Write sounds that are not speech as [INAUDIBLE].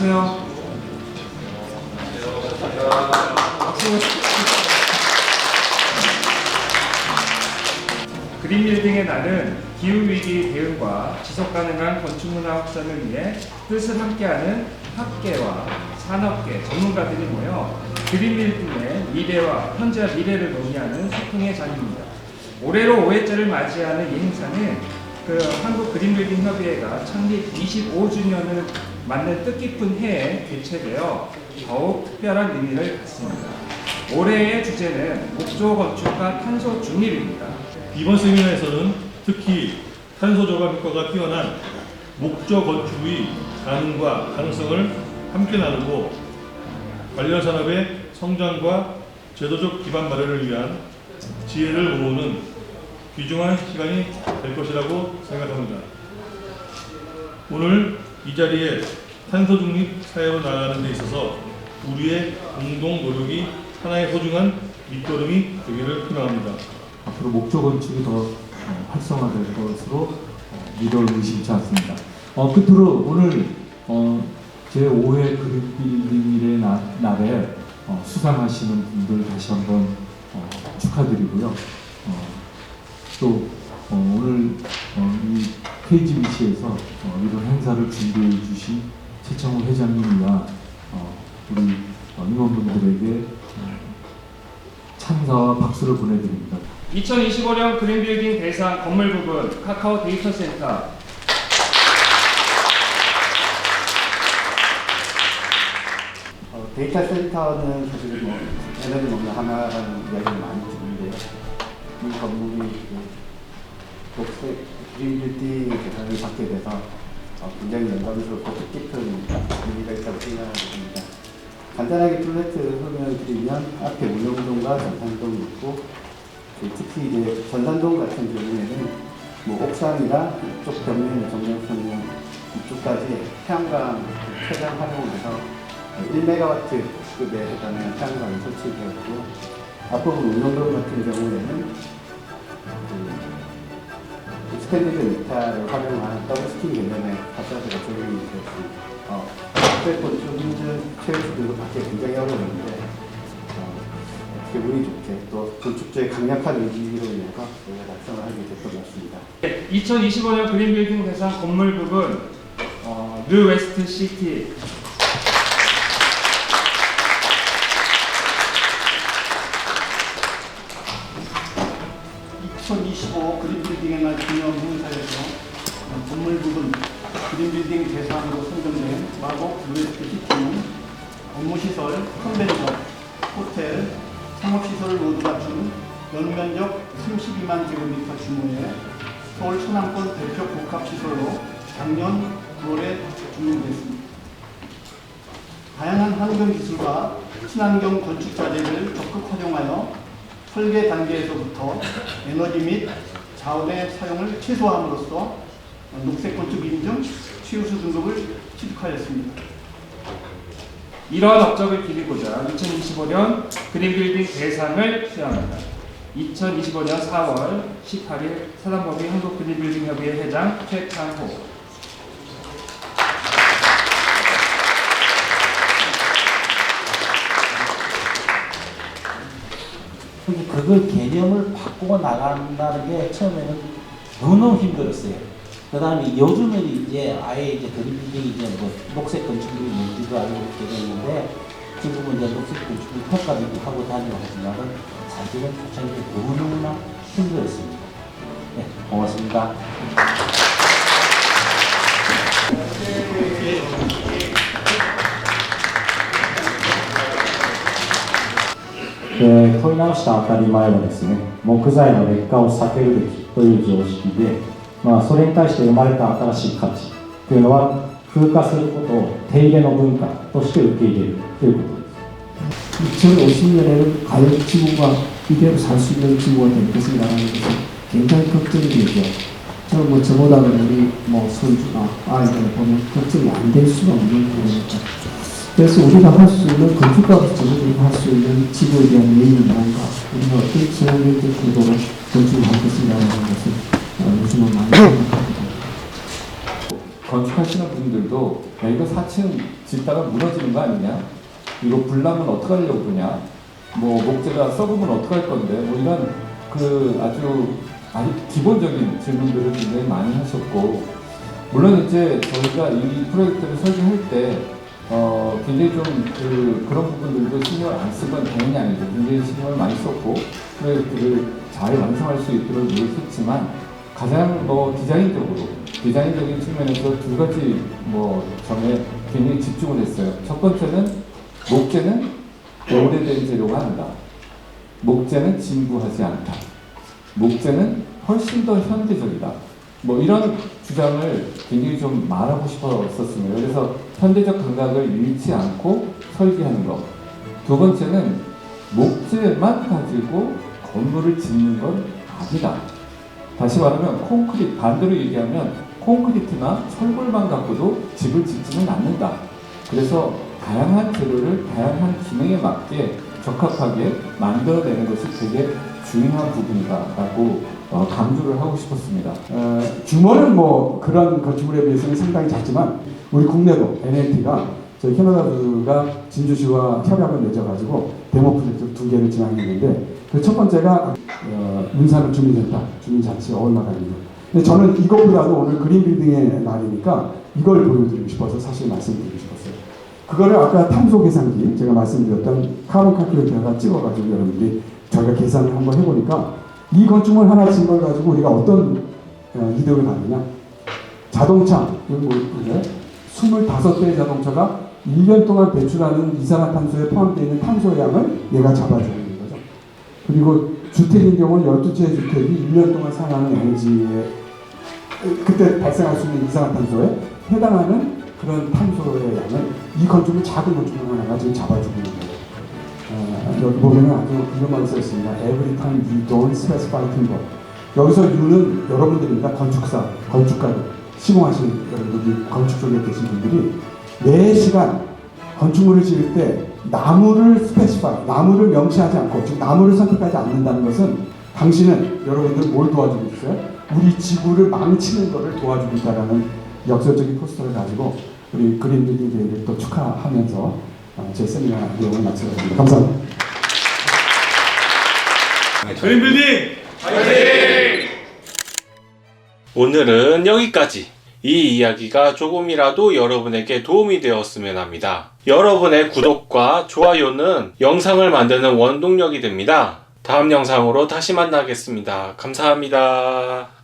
안녕하세요. 박수. 그린 빌딩의 날은 기후위기 대응과 지속 가능한 건축문화 확산을 위해 뜻을 함께하는 학계와 산업계 전문가들이 모여 그린 빌딩의 미래와 현재와 미래를 논의하는 소통의 장입니다. 올해로 5회째를 맞이하는 이 행사는 그 한국 그린빌딩 협의회가 창립 25주년을 맞는 뜻깊은 해에 개최되어 더욱 특별한 의미를 갖습니다. 올해의 주제는 목조 건축과 탄소 중립입니다. 이번 세미나에서는 특히 탄소 저감 효과가 뛰어난 목조 건축의 가능과 가능성을 함께 나누고 관련 산업의 성장과 제도적 기반 마련을 위한 지혜를 모으는 귀중한 시간이 될 것이라고 생각합니다. 오늘 이 자리에 탄소 중립 사회로 나아가는 데 있어서 우리의 공동 노력이 하나의 소중한 밑거름이 되기를 희망합니다. 앞으로 목조 건축이 더 어, 활성화될 것으로 어, 믿을 의심치 않습니다. 어, 끝으로 오늘 어, 제5회 그린빌딩 일의 나- 날에 어, 수상하시는 분들 다시 한번 어, 축하드리고요. 어, 또 어, 오늘 어, 이 KGBC에서 어, 이런 행사를 준비해 주신 최창호 회장님과 어, 우리 어, 임원분들에게 어, 참사와 박수를 보내드립니다. 2025년 그린빌딩 대상 건물 부분 카카오 데이터 센터 어, 데이터 센터는 사실 뭐 에너지 먹는 하나라는 이야기를 많이 듣는데요. 이 건물이 그 녹색 그린빌딩 대상을 받게 돼서 어, 굉장히 영광스럽고 뜻깊은 의미가 있다고 생각합니다. 간단하게 플랫 설명을 드리면 앞에 운영동과 전산동이 있고 그 특히 이제 전산동 같은 경우에는 뭐 옥상이나 이쪽 벽면 정면선은 이쪽까지 태양광 그 최대한 활용해서 1메가와트급에 해당하는 태양광이 설치되었고 앞부분 운영동 같은 경우에는 그 스탠디드 미타를 활용한 더블 스킨 개념의 파사드가 적용이 되었습니다. 어, 인증 최우수 등급 받기 굉장히 어려웠는데 어, 어떻게 운이 좋게 또 건축주의 강력한 의지로 인해서 저희가 달성을 하게 됐던 것 같습니다. 2025년 그린빌딩 대상 건물 부분 어, 뉴 웨스트 시티 2025 그린빌딩의 날 기념 행사에서 건물 부분 그린빌딩 대상으로 선정된 마곡 시티는 업무시설, 컨벤션, 호텔, 상업시설을 모두 갖춘 연면적 32만 제곱미터 규모의 서울 천안권 대표 복합시설로 작년 9월에 준공됐습니다. 다양한 환경 기술과 친환경 건축 자재를 설계 단계에서부터 에너지 및 자원의 사용을 최소화함으로써 녹색 건축 인증 최우수 등급을 취득하였습니다. 이러한 업적을 기리고자 2025년 그린빌딩 대상을 수여합니다. 2025년 4월 18일 사단법인 한국 그린빌딩 협의회 회장 최창호 그걸 개념을 바꾸고 나간다는 게 처음에는 너무 힘들었어요. 그 다음에 요즘에는 이제 아예 이제 그린빌딩이 이제 뭐 녹색 건축물이 뭔지도 알고 있게 됐는데 지금은 이제 녹색 건축물 평가도 하고 다니고 하지만은 사실은 초창기 너무나 힘들었습니다. 네, 고맙습니다. えー問い直した当たり前はですね木材の劣化を避けるべきという常識で、まあ、それに対して生まれた新しい価値というのは風化することを手入れの文化として受け入れるということです。 2050년에는 과연 지구가 이대로 살 수 있는 지구가 될 것인가라는 것은 굉장히 걱정이 되죠. 저는 뭐 저보다는 우리 뭐 손주나 아이들 보면 걱정이 안 될 수가 없는 부분이죠. 그래서 우리가 할 수 있는 건축가로서 우리가 할 수 있는 지구에 대한 예의는 뭔가 우리가 어떤 친환경적 구도로 건축을 할 것인가라는 것을 어, 요즘은 많이 [CLEARS THROAT] 생각합니다. 건축하시는 분들도 야 이거 4층 짓다가 무너지는 거 아니냐? 이거 불나면 어떡하려고 그러냐? 뭐 목재가 썩으면 어떡할 건데? 뭐 이런 그 아주 아주 기본적인 질문들을 굉장히 많이 하셨고 물론 이제 저희가 이 프로젝트를 설계할 때 어, 굉장히 좀 그, 그런 부분들도 신경을 안쓴건 당연히 아니죠. 굉장히 신경을 많이 썼고 프로젝트를 잘 완성할 수 있도록 노력했지만 가장 뭐 디자인적으로 디자인적인 측면에서 두 가지 뭐 점에 굉장히 집중을 했어요. 첫 번째는 목재는 오래된 재료가 아니다. 목재는 진부하지 않다. 목재는 훨씬 더 현대적이다. 뭐 이런 주장을 굉장히 좀 말하고 싶었었습니다. 그래서 현대적 감각을 잃지 않고 설계하는 것. 두 번째는 목재만 가지고 건물을 짓는 건 아니다. 다시 말하면 콘크리트 반대로 얘기하면 콘크리트나 철골만 갖고도 집을 짓지는 않는다. 그래서 다양한 재료를 다양한 기능에 맞게 적합하게 만들어내는 것이 되게 중요한 부분이다라고 어, 강조를 하고 싶었습니다. 어, 규모는 뭐 그런 건축물에 비해서는 상당히 작지만 우리 국내도 NLT가 저희 캐나다주가 진주시와 협약을 맺어가지고 데모 프로젝트 두 개를 진행했는데 그 첫 번째가 어, 문산읍 주민센터 주민자치 어울마당입니다. 근데 저는 이것보다도 오늘 그린 빌딩의 날이니까 이걸 보여드리고 싶어서 사실 말씀드리고 싶었어요. 그거를 아까 탄소 계산기 제가 말씀드렸던 카본 칼큘레이터가 찍어가지고 여러분들이 저희가 계산을 한번 해보니까 이 건축물 하나 짓는 걸 가지고 우리가 어떤 어, 이득을 받느냐 자동차 이거 뭐 이제 25대의 자동차가 1년 동안 배출하는 이산화탄소에 포함되어 있는 탄소 양을 얘가 잡아주는 거죠. 그리고 주택인 경우는 12채의 주택이 1년 동안 사용하는 에너지에 그때 발생할 수 있는 이산화탄소에 해당하는 그런 탄소의 양을 이 건축물 작은 건축물 하나가 지금 잡아주고 있는. 어, 여기 보면은 아주 이런 말이 써 있습니다. Every time you don't specify timber. 여기서 U는 여러분들입니다. 건축사, 건축가들, 시공하시는 여러분들이 건축 쪽에 계신 분들이 매 시간 건축물을 지을 때 나무를 스페시파이, 나무를 명시하지 않고 즉 나무를 선택하지 않는다는 것은 당신은 여러분들 뭘 도와주고 있어요? 우리 지구를 망치는 것을 도와주고 있다라는 역설적인 포스터를 가지고 우리 그린 빌딩 데이를 또 축하하면서 어, 제 세미나 내용을 마치겠습니다. 감사합니다. 그린 빌딩! 오늘은 여기까지. 이 이야기가 조금이라도 여러분에게 도움이 되었으면 합니다. 여러분의 구독과 좋아요는 영상을 만드는 원동력이 됩니다. 다음 영상으로 다시 만나겠습니다. 감사합니다.